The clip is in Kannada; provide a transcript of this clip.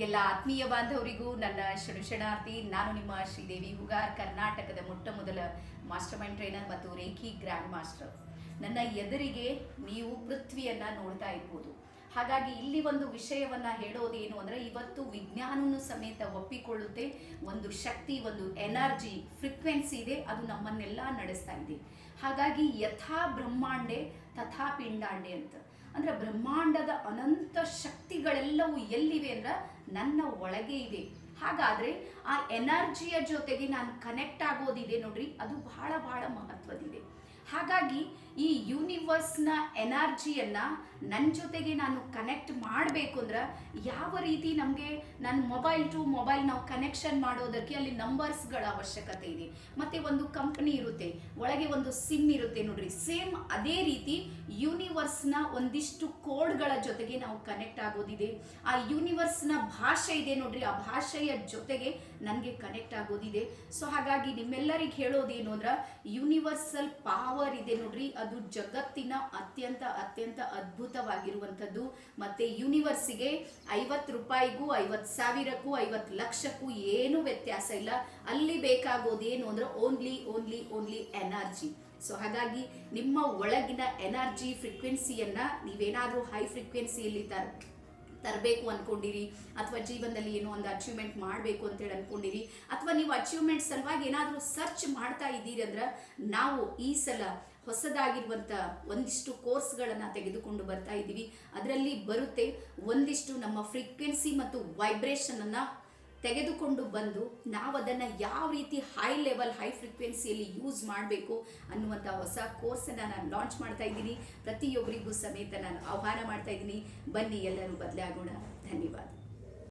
ಎಲ್ಲ ಆತ್ಮೀಯ ಬಾಂಧವರಿಗೂ ನನ್ನ ಶರಣಾರ್ಥಿ ನಾನು ನಿಮ್ಮ ಶ್ರೀದೇವಿ ಹುಗಾರ್, ಕರ್ನಾಟಕದ ಮೊಟ್ಟ ಮೊದಲ ಮಾಸ್ಟರ್ ಮೈಂಡ್ ಟ್ರೈನರ್ ಮತ್ತು ರೇಖಿ ಗ್ರ್ಯಾಂಡ್ ಮಾಸ್ಟರ್. ನನ್ನ ಎದುರಿಗೆ ನೀವು ಪೃಥ್ವಿಯನ್ನು ನೋಡ್ತಾ ಇರ್ಬೋದು. ಹಾಗಾಗಿ ಇಲ್ಲಿ ಒಂದು ವಿಷಯವನ್ನ ಹೇಳೋದೇನು ಅಂದ್ರೆ, ಇವತ್ತು ವಿಜ್ಞಾನವನ್ನು ಸಮೇತ ಒಪ್ಪಿಕೊಳ್ಳುತ್ತೆ. ಒಂದು ಶಕ್ತಿ, ಒಂದು ಎನರ್ಜಿ, ಫ್ರೀಕ್ವೆನ್ಸಿ ಇದೆ. ಅದು ನಮ್ಮನ್ನೆಲ್ಲ ನಡೆಸ್ತಾ ಇದೆ. ಹಾಗಾಗಿ ಯಥಾ ಬ್ರಹ್ಮಾಂಡೆ ತಥಾ ಪಿಂಡಾಂಡೆ ಅಂತ. ಅಂದ್ರೆ ಬ್ರಹ್ಮಾಂಡದ ಅನಂತ ಶಕ್ತಿಗಳೆಲ್ಲವೂ ಎಲ್ಲಿವೆ ಅಂದ್ರೆ ನನ್ನ ಒಳಗೆ ಇವೆ ಹಾಗಾದ್ರೆ ಆ ಎನರ್ಜಿಯ ಜೊತೆಗೆ ನಾನು ಕನೆಕ್ಟ್ ಆಗೋದಿದೆ ನೋಡ್ರಿ, ಅದು ಬಹಳ ಬಹಳ ಮಹತ್ವದಿದೆ. ಹಾಗಾಗಿ ಈ ಯೂನಿವರ್ಸ್ನ ಎನರ್ಜಿಯನ್ನ ನನ್ನ ಜೊತೆಗೆ ನಾನು ಕನೆಕ್ಟ್ ಮಾಡಬೇಕು ಅಂದ್ರೆ ಯಾವ ರೀತಿ ನಮಗೆ ನನ್ನ ಮೊಬೈಲ್ ಟು ಮೊಬೈಲ್ ನಾವು ಕನೆಕ್ಷನ್ ಮಾಡೋದಕ್ಕೆ ಅಲ್ಲಿ ನಂಬರ್ಸ್ಗಳ ಅವಶ್ಯಕತೆ ಇದೆ. ಮತ್ತೆ ಒಂದು ಕಂಪನಿ ಇರುತ್ತೆ, ಒಳಗೆ ಒಂದು ಸಿಮ್ ಇರುತ್ತೆ ನೋಡ್ರಿ. ಸೇಮ್ ಅದೇ ರೀತಿ ಯೂನಿವರ್ಸ್ನ ಒಂದಿಷ್ಟು ಕೋಡ್ಗಳ ಜೊತೆಗೆ ನಾವು ಕನೆಕ್ಟ್ ಆಗೋದಿದೆ. ಆ ಯೂನಿವರ್ಸ್ನ ಭಾಷೆ ಇದೆ ನೋಡ್ರಿ. ಆ ಭಾಷೆಯ ಜೊತೆಗೆ ನನಗೆ ಕನೆಕ್ಟ್ ಆಗೋದಿದೆ. ಸೊ ಹಾಗಾಗಿ ನಿಮ್ಮೆಲ್ಲರಿಗೆ ಹೇಳೋದೇನು ಅಂದ್ರೆ ಯೂನಿವರ್ಸಲ್ ಪಾವರ್ ಇದೆ ನೋಡ್ರಿ. ಅದು ಜಗತ್ತಿನ ಅತ್ಯಂತ ಅತ್ಯಂತ ಅದ್ಭುತವಾಗಿರುವಂಥದ್ದು. ಮತ್ತೆ ಯೂನಿವರ್ಸಿಗೆ ಐವತ್ತು ರೂಪಾಯಿಗೂ, ಐವತ್ತು ಸಾವಿರಕ್ಕೂ, ಐವತ್ತು ಲಕ್ಷಕ್ಕೂ ಏನು ವ್ಯತ್ಯಾಸ ಇಲ್ಲ. ಅಲ್ಲಿ ಬೇಕಾಗೋದೇನು ಅಂದ್ರೆ only only only energy so ಹಾಗಾಗಿ ನಿಮ್ಮ ಒಳಗಿನ ಎನರ್ಜಿ ಫ್ರೀಕ್ವೆನ್ಸಿಯನ್ನ ನೀವೇನಾದರೂ ಹೈ ಫ್ರೀಕ್ವೆನ್ಸಿಯಲ್ಲಿ ತರ ತರಬೇಕು ಅಂದ್ಕೊಂಡಿರಿ ಅಥವಾ ಜೀವನದಲ್ಲಿ ಏನೋ ಒಂದು ಅಚೀವ್ಮೆಂಟ್ ಮಾಡಬೇಕು ಅಂತೇಳಿ ಅಂದ್ಕೊಂಡಿರಿ ಅಥವಾ ನೀವು ಅಚೀವ್ಮೆಂಟ್ ಸಲುವಾಗಿ ಏನಾದರೂ ಸರ್ಚ್ ಮಾಡ್ತಾ ಇದ್ದೀರಿ ಅಂದ್ರೆ ನಾವು ಈ ಸಲ ಹೊಸದಾಗಿರುವಂಥ ಒಂದಿಷ್ಟು ಕೋರ್ಸ್ಗಳನ್ನು ತೆಗೆದುಕೊಂಡು ಬರ್ತಾ ಇದ್ದೀವಿ. ಅದರಲ್ಲಿ ಬರುತ್ತೆ ಒಂದಿಷ್ಟು ನಮ್ಮ ಫ್ರೀಕ್ವೆನ್ಸಿ ಮತ್ತು ವೈಬ್ರೇಷನನ್ನು ತೆಗೆದುಕೊಂಡು ಬಂದು ನಾವು ಅದನ್ನು ಯಾವ ರೀತಿ ಹೈ ಲೆವೆಲ್ ಹೈ ಫ್ರೀಕ್ವೆನ್ಸಿಯಲ್ಲಿ ಯೂಸ್ ಮಾಡಬೇಕು ಅನ್ನುವಂಥ ಹೊಸ ಕೋರ್ಸನ್ನು ನಾನು ಲಾಂಚ್ ಮಾಡ್ತಾ ಇದ್ದೀನಿ. ಪ್ರತಿಯೊಬ್ಬರಿಗೂ ಸಮೇತ ನಾನು ಆಹ್ವಾನ ಮಾಡ್ತಾ ಇದ್ದೀನಿ. ಬನ್ನಿ ಎಲ್ಲರೂ ಬದಲಾಗೋಣ. ಧನ್ಯವಾದ.